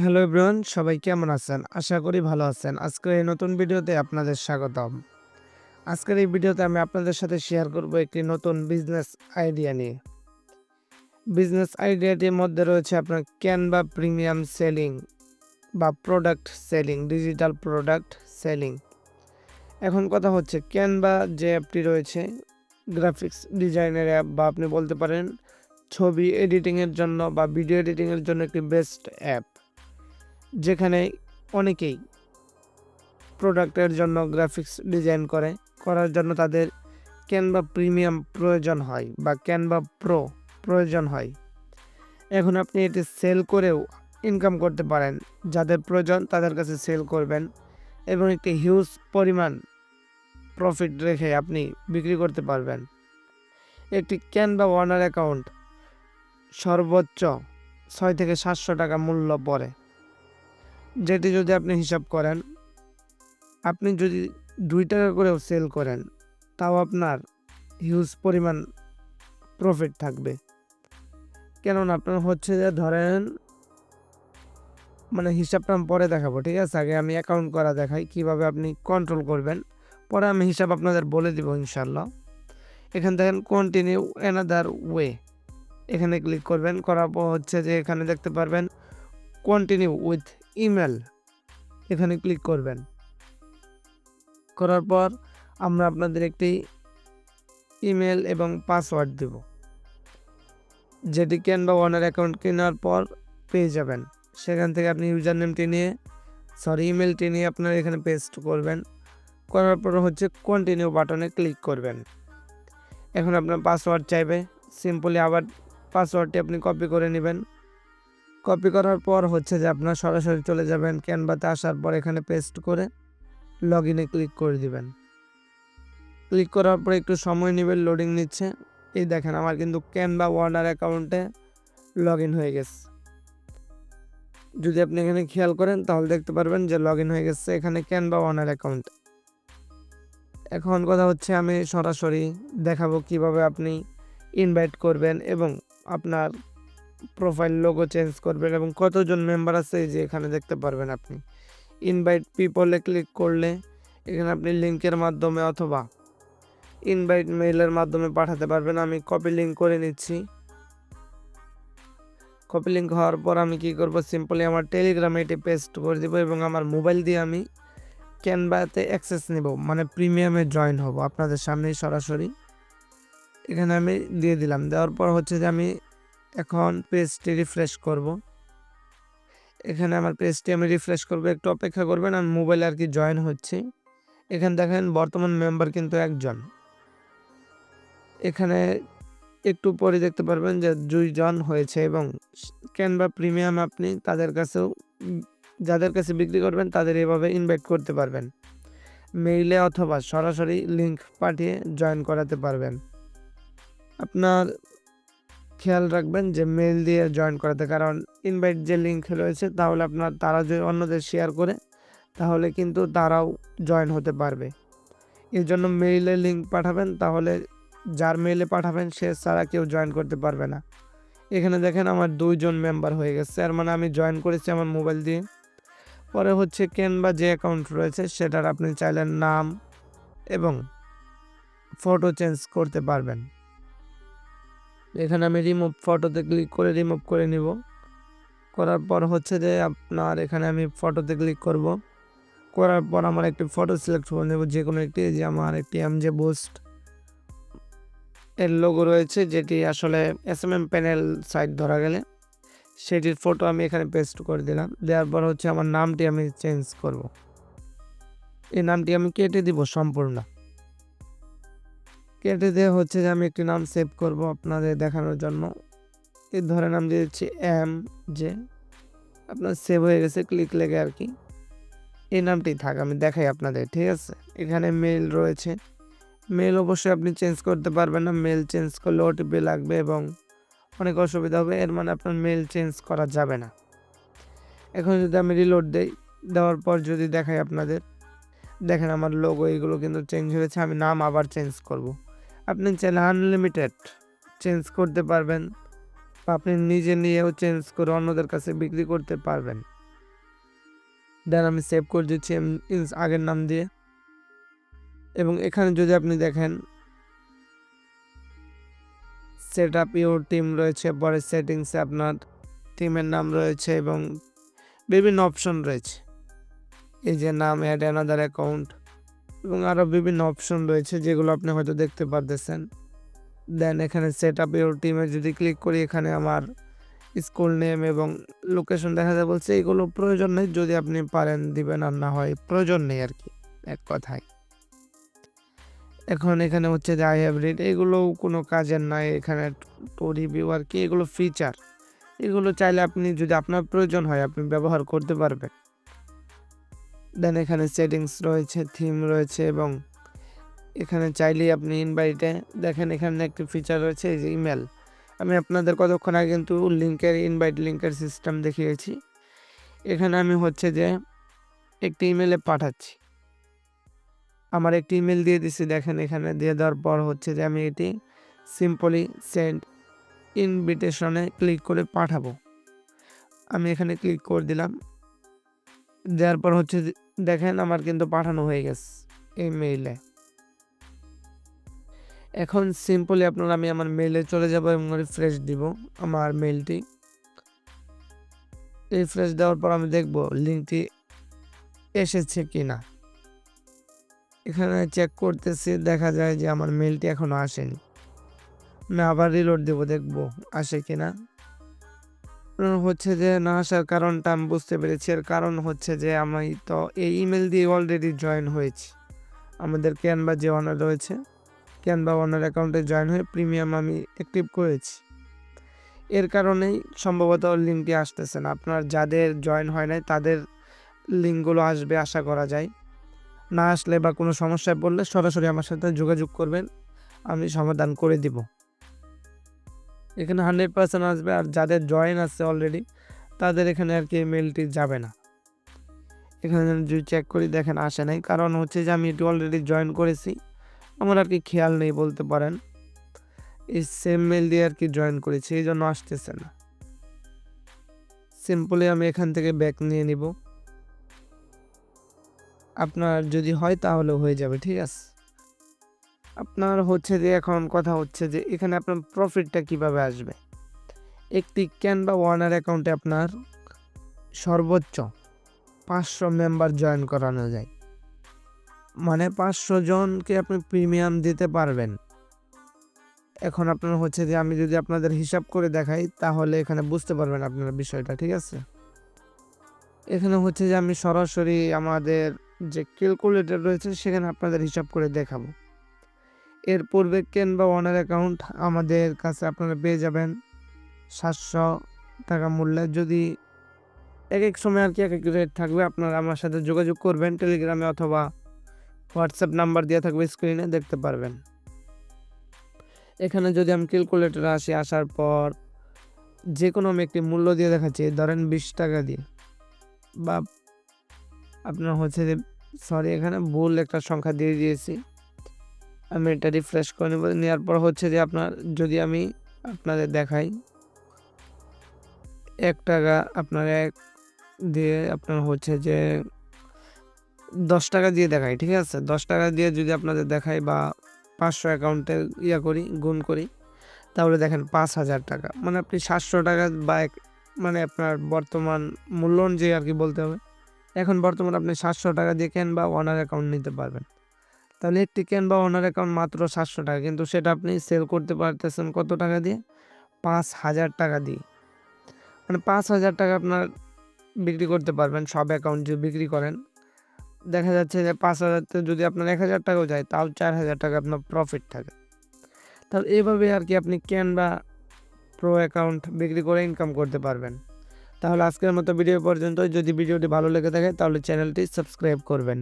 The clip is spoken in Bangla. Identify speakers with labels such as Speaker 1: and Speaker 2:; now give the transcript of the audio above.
Speaker 1: হ্যালো এভরিওয়ান, সবাই কেমন আছেন? আশা করি ভালো আছেন। আজকের এই নতুন ভিডিওতে আপনাদের স্বাগতম। আজকের এই ভিডিওতে আমি আপনাদের সাথে শেয়ার করব একটি নতুন বিজনেস আইডিয়া নিয়ে। বিজনেস আইডিয়াটির মধ্যে রয়েছে আপনার ক্যানভা প্রিমিয়াম সেলিং বা product selling digital product selling এখন কথা হচ্ছে ক্যানভা যে অ্যাপটি রয়েছে গ্রাফিক্স ডিজাইনের অ্যাপ বা আপনি বলতে পারেন ছবি এডিটিংয়ের জন্য বা ভিডিও এডিটিংয়ের জন্য একটি বেস্ট অ্যাপ যেখানে অনেকেই প্রোডাক্টের জন্য গ্রাফিক্স ডিজাইন করে, করার জন্য তাদের ক্যানভা প্রিমিয়াম প্রয়োজন হয় বা ক্যানভা প্রো প্রয়োজন হয়। এখন আপনি এটি সেল করেও ইনকাম করতে পারেন। যাদের প্রয়োজন তাদের কাছে সেল করবেন এবং একটি হিউজ পরিমাণ প্রফিট রেখে আপনি বিক্রি করতে পারবেন। একটি ক্যানভা ওয়ার্নার অ্যাকাউন্ট সর্বোচ্চ ছয় থেকে সাতশো টাকা মূল্য পড়ে। যেটি যদি আপনি হিসাব করেন, আপনি যদি দুই টাকা করেও সেল করেন, তাও আপনার হিউজ পরিমাণ প্রফিট থাকবে। কেননা আপনার হচ্ছে যে ধরেন মানে হিসাবটা আমি পরে দেখাবো, ঠিক আছে? আগে আমি অ্যাকাউন্ট করা দেখাই, কীভাবে আপনি কন্ট্রোল করবেন। পরে আমি হিসাব আপনাদের বলে দিব ইনশাল্লাহ এখান দেখেন কন্টিনিউ অ্যানাদার ওয়ে এখানে ক্লিক করবেন, করার পর হচ্ছে যে এখানে দেখতে পারবেন কন্টিনিউ উইথ ইমেল, এখানে ক্লিক করবেন। করার পর আমরা আপনাদের একটি ইমেল এবং পাসওয়ার্ড দেব, যেটি ক্যানভা ওয়ানের অ্যাকাউন্ট কেনার পর পেয়ে যাবেন। সেখান থেকে আপনি ইউজার নেমটি নিয়ে সরি ইমেলটি নিয়ে আপনারা এখানে পেস্ট করবেন। করার পর হচ্ছে কন্টিনিউ বাটনে ক্লিক করবেন। এখন আপনার পাসওয়ার্ড চাইবে, সিম্পলি আবার পাসওয়ার্ডটি আপনি কপি করে নেবেন। কপি করার পর হচ্ছে যে আপনার সরাসরি চলে যাবেন ক্যানভাতে আসার পর এখানে পেস্ট করে লগ ইনে ক্লিক করে দিবেন। ক্লিক করার পর একটু সময় নেবেন লোডিং নিচ্ছে। এই দেখেন আমার কিন্তু ক্যানভা ওয়ার্নার অ্যাকাউন্টে লগ ইন হয়ে গেছে। যদি আপনি এখানে খেয়াল করেন তাহলে দেখতে পারবেন যে লগ ইন হয়ে গেছে এখানে ক্যানভা ওয়ার্নার অ্যাকাউন্ট এখন কথা হচ্ছে আমি সরাসরি দেখাবো কীভাবে আপনি ইনভাইট করবেন এবং আপনার প্রোফাইল লোগো চেঞ্জ করবেন এবং কতজন মেম্বার আছে যে এখানে দেখতে পারবেন আপনি। ইনভাইট পিপলে ক্লিক করলে এখানে আপনি লিঙ্কের মাধ্যমে অথবা ইনভাইট মেইলের মাধ্যমে পাঠাতে পারবেন। আমি কপি লিঙ্ক করে নিচ্ছি। কপি লিঙ্ক হওয়ার পর আমি কি করব? সিম্পলি আমার টেলিগ্রামে এটি পেস্ট করে দিব এবং আমার মোবাইল দিয়ে আমি ক্যানভাতে অ্যাক্সেস নেব মানে প্রিমিয়ামে জয়েন হব। আপনাদের সামনেই সরাসরি এখানে আমি দিয়ে দিলাম। দেওয়ার পর হচ্ছে যে আমি এখন পেজটি রিফ্রেশ করব। এখানে আমার পেজটি আমি রিফ্রেশ করব, একটু অপেক্ষা করবেন, আমি মোবাইলে আর কি জয়েন হচ্ছে। এখানে দেখেন, বর্তমান মেম্বার কিন্তু একজন। এখানে একটু পরে দেখতে পারবেন যে দুইজন হয়েছে এবং ক্যানভা প্রিমিয়াম আপনি তাদের কাছেও, যাদের কাছে বিক্রি করবেন তাদের এভাবে ইনভাইট করতে পারবেন। মেইলে অথবা সরাসরি লিংক পাঠিয়ে জয়েন করাতে পারবেন। আপনার খেয়াল রাখবেন যে মেল দিয়ে জয়েন করাতে, কারণ ইনভাইট যে লিঙ্ক রয়েছে, তাহলে আপনার তারা যদি অন্যদের শেয়ার করে, তাহলে কিন্তু তারাও জয়েন হতে পারবে। এর জন্য মেইলে লিঙ্ক পাঠাবেন, তাহলে যার মেইলে পাঠাবেন, সে ছাড়া কেউ জয়েন করতে পারবে না। এখানে দেখেন আমার দুইজন মেম্বার হয়ে গেছে আর মানে আমি জয়েন করেছি আমার মোবাইল দিয়ে। পরে হচ্ছে ক্যানভা যে অ্যাকাউন্ট রয়েছে, সেটার আপনি চাইলে নাম এবং ফটো চেঞ্জ করতে পারবেন। এখানে আমি রিমুভ ফটোতে ক্লিক করে রিমুভ করে নিব। করার পর হচ্ছে যে আপনার এখানে আমি ফটোতে ক্লিক করব। করার পর আমার একটি ফটো সিলেক্ট করে নেব, যে কোনো একটি যে আমার একটি এম জে বুস্ট এর লোগো রয়েছে, যেটি আসলে S M M panel site ধরা গেলে। সেটির ফটো আমি এখানে পেস্ট করে দিলাম। দেওয়ার পর হচ্ছে আমার নামটি আমি চেঞ্জ করব। এই নামটি আমি কেটে দিব সম্পূর্ণ। কেটে দিয়ে হচ্ছে যে আমি একটি নাম সেভ করব আপনাদের দেখানোর জন্য। এই ধরে নাম দিয়ে দিচ্ছি এম যে আপনার সেভ হয়ে গেছে ক্লিক লেগে আর কি। এই নামটি থাক, আমি দেখাই আপনাদের, ঠিক আছে? এখানে মেল রয়েছে। মেল অবশ্যই আপনি চেঞ্জ করতে পারবেন না। মেল চেঞ্জ করলে ওটিপি লাগবে এবং অনেক অসুবিধা হবে। এর মানে আপনার মেল চেঞ্জ করা যাবে না। এখন যদি আমি রিলোড দেই, দেওয়ার পর যদি দেখাই আপনাদের, দেখেন আমার লোগো এইগুলো কিন্তু চেঞ্জ হয়েছে, আমি নাম আবার চেঞ্জ করব। আপনি চাইলে আনলিমিটেড চেঞ্জ করতে পারবেন বা আপনি নিজে নিয়েও চেঞ্জ করে অন্যদের কাছে বিক্রি করতে পারবেন। দেন আমি সেভ করে দিচ্ছি আগের নাম দিয়ে। এবং এখানে যদি আপনি দেখেন সেট আপ ইউর টিম রয়েছে, পরে সেটিংসে আপনার টিমের নাম রয়েছে এবং বিভিন্ন অপশন রয়েছে। এই যে নাম অ্যাড অ্যানাদার অ্যাকাউন্ট এবং আরও বিভিন্ন অপশন রয়েছে যেগুলো আপনি হয়তো দেখতে পারতেছেন। দেন এখানে সেট আপ ইউর টিমে যদি ক্লিক করি, এখানে আমার স্কুল নেম এবং লোকেশন দেখা যায় বলছে, এগুলো প্রয়োজন নেই। যদি আপনি পারেন, দিবেন, আর না হয়, প্রয়োজন নেই আর কি, এক কথায়। এখন এখানে হচ্ছে যে আই হ্যাভ রিড এগুলো কোনো কাজের নয় এখানে টু রিভিউ আর কি, এগুলো ফিচার এগুলো চাইলে আপনি যদি আপনার প্রয়োজন হয়, আপনি ব্যবহার করতে পারবেন। দেন এখানে সেটিংস রয়েছে থিম রয়েছে এবং এখানে চাইলেই আপনি ইনভাইটে দেখেন এখানে একটি ফিচার রয়েছে, এই যে ইমেল আমি আপনাদের কতক্ষণ আগে কিন্তু লিঙ্কের ইনভাইট লিঙ্কের সিস্টেম দেখিয়েছি। এখানে আমি হচ্ছে যে একটি ইমেলে পাঠাচ্ছি। আমার একটি ইমেল দিয়ে দিছি, দেখেন এখানে দিয়ে দেওয়ার পর হচ্ছে যে আমি এটি সিম্পলি সেন্ড ইনভিটেশনে ক্লিক করে পাঠাবো। আমি এখানে ক্লিক করে দিলাম। দেওয়ার পর হচ্ছে দেখেন আমার কিন্তু পাঠানো হয়ে গেছে এই মেইলে এখন সিম্পলি আপনার আমি আমার মেইলে চলে যাব এবং রিফ্রেশ দিব আমার মেইলটি রিফ্রেশ দেওয়ার পর আমি দেখব লিঙ্কটি এসেছে কি না এখানে চেক করতেছি, দেখা যায় যে আমার মেইলটি এখনও আসেনি। আমি আবার রিলোড দেব, দেখব আসে কি না হচ্ছে যে না আসার কারণটা আমি বুঝতে পেরেছি। এর কারণ হচ্ছে যে আমি তো এই ইমেল দিয়ে অলরেডি জয়েন হয়েছি। আমাদের ক্যানভা যে অনার রয়েছে ক্যানভা অনার অ্যাকাউন্টে জয়েন হয়ে প্রিমিয়াম আমি অ্যাক্টিভ করেছি। এর কারণেই সম্ভবত লিঙ্কটি আসতেছে না। আপনার যাদের জয়েন হয় নাই, তাদের লিঙ্কগুলো আসবে আশা করা যায়। না আসলে বা কোনো সমস্যায় পড়লে সরাসরি আমার সাথে যোগাযোগ করবেন, আমি সমাধান করে দিব। এখানে হান্ড্রেড পার্সেন্ট আসবে আর যাদের জয়েন আছে অলরেডি, তাদের এখানে আর কি মেলটি যাবে না। এখানে যদি চেক করি, দেখেন আসে নাই। কারণ হচ্ছে যে আমি এটি অলরেডি জয়েন করেছি। আমার আর কি খেয়াল নেই বলতে পারেন। এই সেম মেল দিয়ে আর কি জয়েন করেছি, এই জন্য আসতেছে না। সিম্পলি আমি এখান থেকে ব্যাক নিয়ে নিব। আপনার যদি হয় তাহলে হয়ে যাবে, ঠিক আছে? আপনার হচ্ছে যে এখন কথা হচ্ছে যে এখানে আপনার প্রফিটটা কীভাবে আসবে? একটি ক্যানভা ওয়ানার অ্যাকাউন্টে আপনার সর্বোচ্চ পাঁচশো মেম্বার জয়েন করানো যায়। মানে পাঁচশো জনকে আপনি প্রিমিয়াম দিতে পারবেন। এখন আপনার হচ্ছে যে আমি যদি আপনাদের হিসাব করে দেখাই, তাহলে এখানে বুঝতে পারবেন আপনারা বিষয়টা, ঠিক আছে? এখানে হচ্ছে যে আমি সরাসরি আমাদের যে ক্যালকুলেটর রয়েছে, সেখানে আপনাদের হিসাব করে দেখাবো। এর পূর্বে কেন বা ওনার অ্যাকাউন্ট আমাদের কাছে আপনারা পেয়ে যাবেন সাতশো টাকা মূল্যে। যদি এক এক সময় আর কি এক এক রেট থাকবে, আপনারা আমার সাথে যোগাযোগ করবেন টেলিগ্রামে অথবা হোয়াটসঅ্যাপ নাম্বার দেওয়া থাকবে স্ক্রিনে দেখতে পারবেন। এখানে যদি আমি ক্যালকুলেটরে আসি, আসার পর যে কোনো আমি একটি মূল্য দিয়ে দেখাচ্ছি, ধরেন বিশ টাকা দিয়ে। বা আপনার হচ্ছে যে সরি এখানে ভুল একটা সংখ্যা দিয়ে দিয়েছি। আমি এটা রিফ্রেশ করে নেব। নেওয়ার পর হচ্ছে যে আপনার, যদি আমি আপনাদের দেখাই, এক টাকা আপনার এক দিয়ে আপনার হচ্ছে যে দশ টাকা দিয়ে দেখাই, ঠিক আছে? দশ টাকা দিয়ে যদি আপনাদের দেখাই বা পাঁচশো অ্যাকাউন্টে ইয়া করি, গুণ করি, তাহলে দেখেন পাঁচ হাজার টাকা। মানে আপনি সাতশো টাকা বা এক মানে আপনার বর্তমান মূল্য অনুযায়ী আর কি বলতে হবে, এখন বর্তমান আপনি সাতশো টাকা দিয়ে কেন বা ওনার অ্যাকাউন্ট নিতে পারবেন। তাহলে একটি কেন বা ওনার অ্যাকাউন্ট মাত্র সাতশো টাকা। কিন্তু সেটা আপনি সেল করতে পারতেছেন কত টাকা দিয়ে? পাঁচ হাজার টাকা দিয়ে। মানে পাঁচ হাজার টাকা আপনার বিক্রি করতে পারবেন, সব অ্যাকাউন্ট যদি বিক্রি করেন। দেখা যাচ্ছে যে পাঁচ হাজারতে যদি আপনার এক হাজার টাকাও যায়, তাও চার হাজার টাকা আপনার প্রফিট থাকে। তাহলে এইভাবে আর কি আপনি ক্যান বা প্রো অ্যাকাউন্ট বিক্রি করে ইনকাম করতে পারবেন। তাহলে আজকের মতো ভিডিও পর্যন্ত যদি ভিডিওটি ভালো লেগে থাকে, তাহলে চ্যানেলটি সাবস্ক্রাইব করবেন।